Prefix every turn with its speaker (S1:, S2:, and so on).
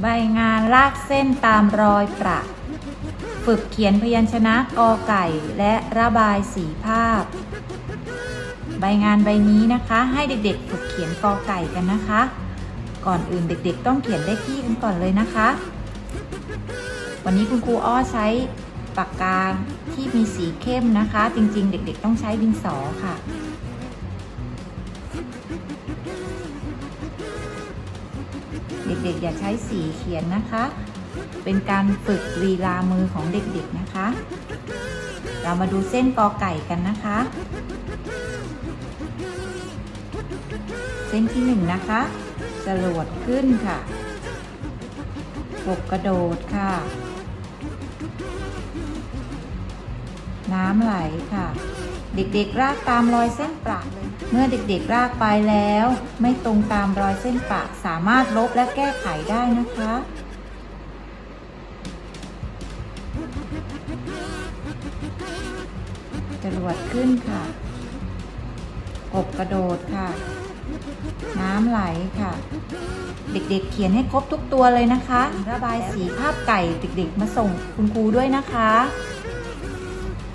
S1: ใบงานลากเส้นตามรอยประ ฝึกเขียนพยัญชนะกอไก่และระบายสีภาพ ใบงานใบนี้นะคะ ให้เด็กๆ ฝึกเขียนกอไก่กันนะคะ ก่อนอื่นเด็กๆ ต้องเขียนเลขที่กันก่อนเลยนะคะ วันนี้คุณครูอ้อใช้ปากกาที่มีสีเข้มนะคะ จริงๆ เด็กๆ ต้องใช้ดินสอค่ะ เด็กๆ อย่าใช้สีเขียนนะคะ เป็นการฝึกลีลามือของเด็กๆนะคะ เรามาดูเส้นกอไก่กันนะคะ เส้นที่หนึ่งนะคะจรวดขึ้นค่ะกบกระโดดค่ะ น้ำไหลค่ะ เด็กๆ รากตามรอยเส้นประเลย เมื่อเด็กๆรากไปแล้ว ไม่ตรงตามรอยเส้นปะสามารถลบและแก้ไขได้นะคะ จรวดขึ้นค่ะ กบกระโดดค่ะ น้ำไหลค่ะ เด็กๆเขียนให้ครบทุกตัวเลยนะคะ ระบายสีภาพไก่เด็กๆ มาส่งคุณครูด้วยนะคะ